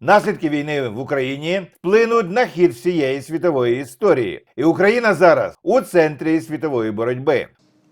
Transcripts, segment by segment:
Наслідки війни в Україні вплинуть на хід всієї світової історії, і Україна зараз у центрі світової боротьби.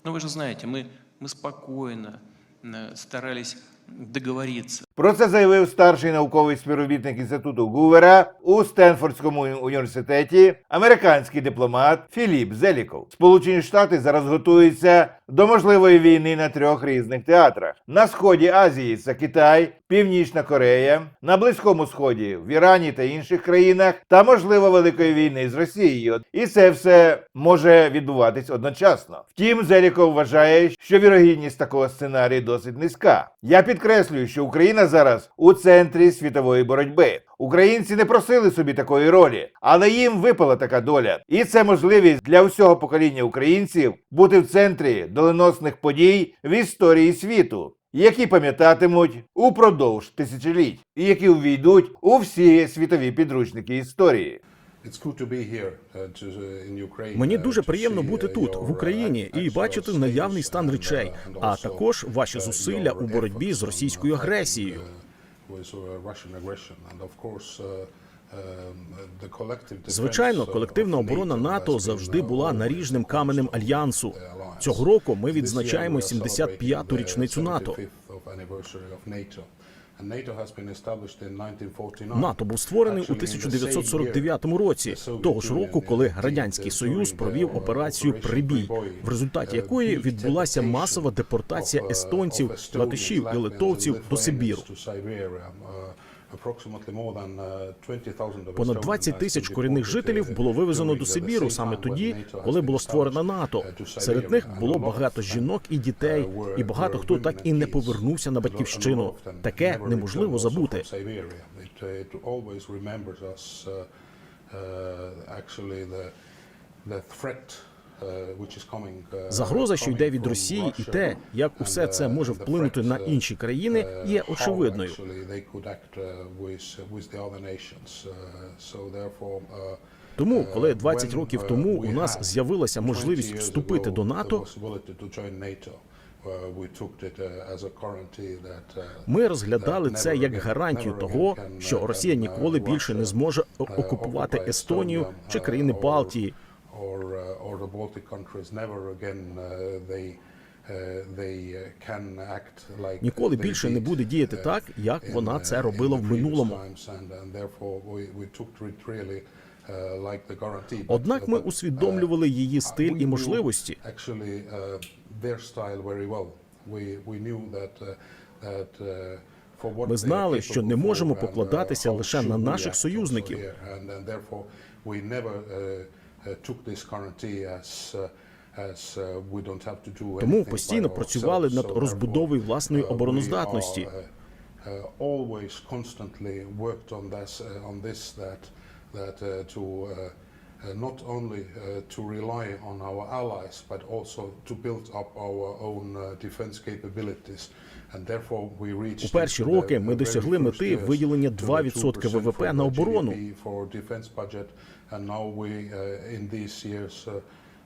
Но вы же знаете, мы, мы спокойно э, старались договориться. Про це заявив старший науковий співробітник інституту Гувера у Стенфордському університеті, американський дипломат Філіп Зеліков. Сполучені Штати зараз готуються до можливої війни на трьох різних театрах: на сході Азії це Китай, Північна Корея, на Близькому Сході, в Ірані та інших країнах, та можливо великої війни з Росією. І це все може відбуватись одночасно. Втім, Зеліков вважає, що вірогідність такого сценарію досить низька. Я підкреслюю, що Україна зараз у центрі світової боротьби. Українці не просили собі такої ролі, але їм випала така доля, і це можливість для усього покоління українців бути в центрі доленосних подій в історії світу, які пам'ятатимуть упродовж тисячоліть, і які увійдуть у всі світові підручники історії. Uh, uh, Мені uh, дуже приємно бути тут, в Україні, і бачити наявний стан речей, а також ваші зусилля у боротьбі з російською агресією. Uh, with, uh, Russian aggression. And of course, uh, um, Звичайно, uh, колективна оборона НАТО завжди uh, була наріжним каменем альянсу. Цього року ми відзначаємо we are 75-ту celebrating the річницю НАТО. 75th of anniversary of NATO. And NATO has been established in 1949. НАТО був створений у Actually, in the same 1949 year, році, того ж року, коли радянський uh, союз провів uh, операцію Прибій, в результаті uh, якої відбулася масова депортація uh, естонців, латишів і литовців до Сибіру. To Siberia. Uh, approximately more than, uh, 20,000 of Понад Estonians 20 has тисяч корінних жителів uh, було вивезено до Сибіру саме тоді, коли було створено НАТО. uh, Серед них було багато жінок і дітей, uh, і багато хто так і не повернувся на батьківщину. Таке неможливо забути. uh, uh, uh, the threat, uh, uh, Загроза, що йде від Росії, і те, як усе це uh, може вплинути на uh, інші країни, uh, є очевидною. uh. Uh, uh, Тому, коли uh, 20 when, років uh, тому у нас з'явилася 20 можливість вступити до НАТО, uh, uh, uh, ми розглядали це як гарантію того, що uh, Росія uh, ніколи більше не зможе uh, окупувати Естонію чи uh, країни Балтії. Or uh, or the Baltic countries never again uh, they uh, uh, Ніколи більше не буде діяти uh, так, як вона uh, це робила в минулому. uh, Однак ми uh, усвідомлювали її стиль і можливості. Uh, uh, uh, Ми знали, що не можемо uh, покладатися лише на наших союзників. Uh, uh, took this guarantee as uh, as uh, we don't have to do Тому постійно працювали над розбудовою власної uh, обороноздатності. uh, uh, always constantly worked on this uh, on this that that uh, to uh, uh, not only uh, to rely on our allies but also to build up our own uh, defense capabilities and therefore we reached У перші роки ми досягли мети виділення to the 2% 2% ВВП на оборону. Uh, uh,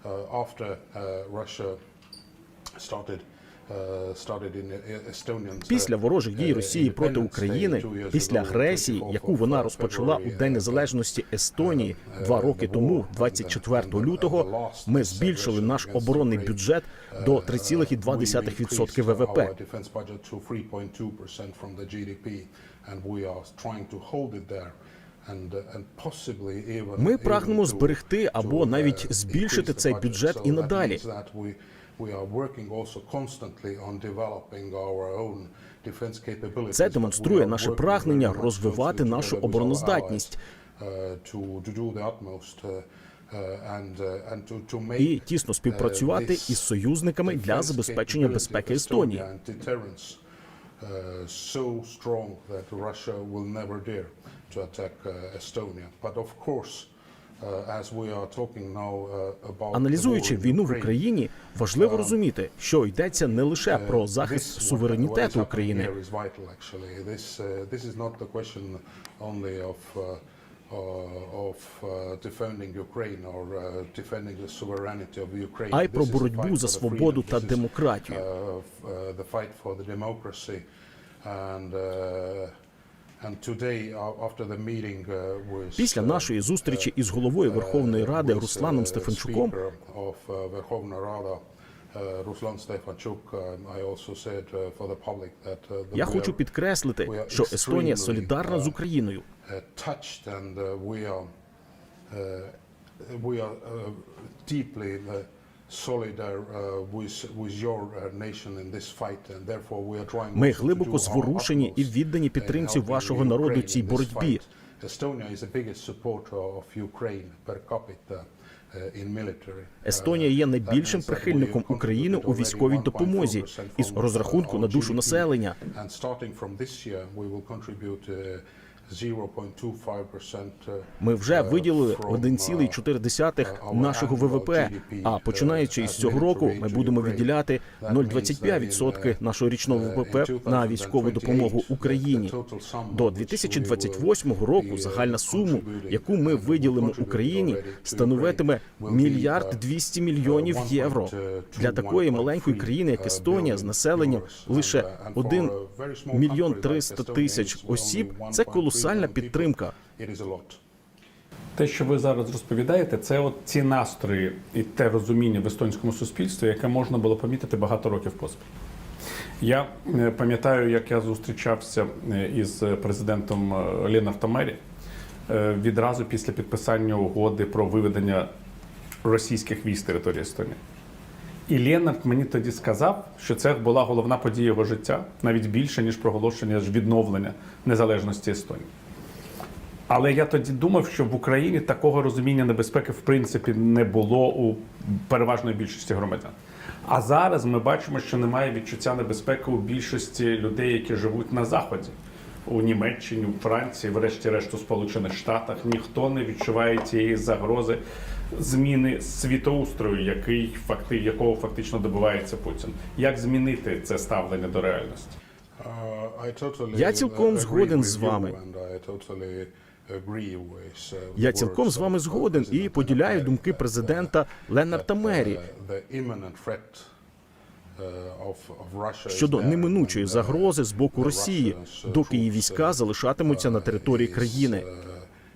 uh, after uh, Russia started uh, uh, uh, Після ворожих дій uh, Росії проти України, після агресії, 24th яку вона розпочала у День uh, Незалежності Естонії uh, два роки тому, and the- 24 and the- and the лютого, ми збільшили наш оборонний бюджет uh, до uh, we 3,2% increased ВВП. our defense budget to 3.2% from the GDP, and we are trying to hold it there. And, uh, and possibly even, Ми прагнемо зберегти або навіть uh, збільшити цей бюджет і надалі. Means that we- we are working also constantly on developing our own defense capabilities, Це демонструє наше прагнення розвивати нашу обороноздатність. uh, uh, uh, uh, і тісно співпрацювати uh, із союзниками для забезпечення безпеки Естонії. Uh, so strong that Russia will never dare to attack uh, Estonia. But of course, uh, uh, Аналізуючи війну в Україні, важливо розуміти, що йдеться не лише про Uh, захист суверенітету України. uh, uh, uh, uh, uh, а й про боротьбу за свободу та демократію. Після uh, нашої зустрічі із головою Верховної Ради Русланом uh, Стефанчуком uh, uh, uh, uh, uh, the я хочу підкреслити, що Естонія солідарна з uh, Україною. uh, touched and uh, we are uh, we are uh, deeply uh, uh, uh, Ми глибоко зворушені і віддані підтримці вашого народу цій боротьбі. uh. Естонія є найбільшим прихильником України у військовій допомозі із розрахунку на душу населення. And starting from this year, we will contribute 0.25% Ми вже uh, виділили from, 1,4 uh, нашого ВВП. А починаючи uh, із цього року, ми будемо відділяти That means that 0,25% uh, нашого річного ВВП на військову допомогу Україні. До of which we will 2028 року загальна сума, яку ми виділимо Україні, становитиме мільярд uh, 200 мільйонів євро. Для такої маленької країни, як Естонія, з населенням лише 1 мільйон 300 тисяч осіб, це колосальна підтримка. A lot. Те, що ви зараз розповідаєте, це от ці настрої і те розуміння в естонському суспільстві, яке можна було помітити багато років поспіль. Я е, пам'ятаю, як я зустрічався е, із президентом е, Ленартом Мері відразу після підписання угоди про виведення російських військ з території Естонії. І Ленард мені тоді сказав, що це була головна подія його життя, навіть більше, ніж проголошення відновлення незалежності Естонії. Але я тоді думав, що в Україні такого розуміння небезпеки в принципі не було у переважної більшості громадян. А зараз ми бачимо, що немає відчуття небезпеки у більшості людей, які живуть на заході. У Німеччині, у Франції, врешті-решт у Сполучених Штатах ніхто не відчуває тієї загрози зміни світоустрою, який факти, якого фактично добивається Путін. Як змінити це ставлення до реальності? Uh, Я цілком згоден з вами. uh, Я цілком з вами згоден і поділяю думки uh, президента Ленарта Мері щодо неминучої загрози з боку Росії, доки її війська залишатимуться на території країни.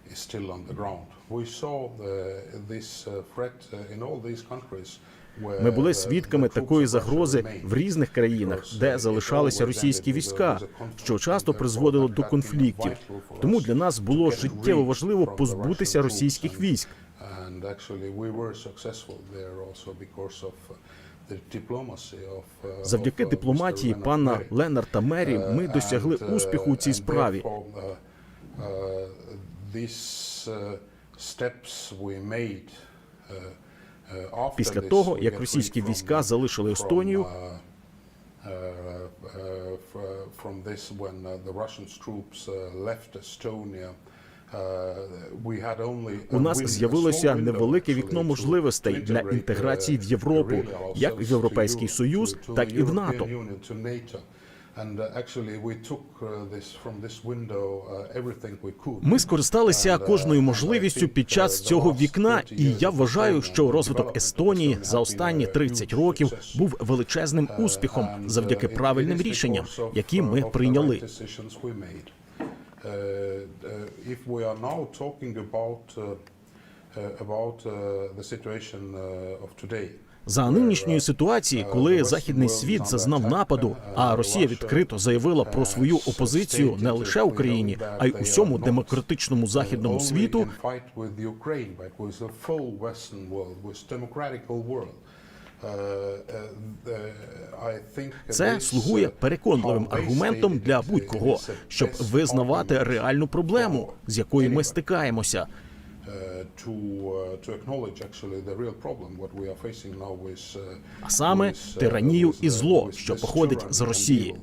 Uh, is still on the ground. We saw the- this, uh, threat, uh, in all these countries Ми були свідками такої загрози в різних країнах, де uh, залишалися російські війська, що часто призводило до конфліктів. Тому для нас було життєво важливо позбутися російських військ. Uh, uh, Завдяки uh, дипломатії пана. Ленарта Мері Uh, ми досягли uh, успіху у цій справі. Uh, uh, these uh, steps we made, uh, uh, Після того, як російські війська залишили Естонію, uh, uh, uh, from this when uh, the Russian troops uh, left Estonia. uh, У нас з'явилося невелике вікно можливостей для інтеграції в uh, Європу, як в Європейський Союз, так і в НАТО. Union, to NATO. And uh, actually we took uh, this from this window uh, everything we could. Ми скористалися uh, кожною можливістю під час uh, цього вікна, 30 і я вважаю, що розвиток Естонії за останні a 30 huge років був величезним Uh, успіхом uh, завдяки правильним рішенням, які uh, ми прийняли. Uh, uh, If we are now talking about uh, uh, about uh, the situation uh, of today, За нинішньої ситуації, коли західний світ зазнав нападу, а Росія відкрито заявила про свою опозицію не лише Україні, а й усьому демократичному західному світу. Це слугує переконливим аргументом для будь-кого, щоб визнавати реальну проблему, з якою ми стикаємося. А А саме тиранію і зло, що походить з Росії.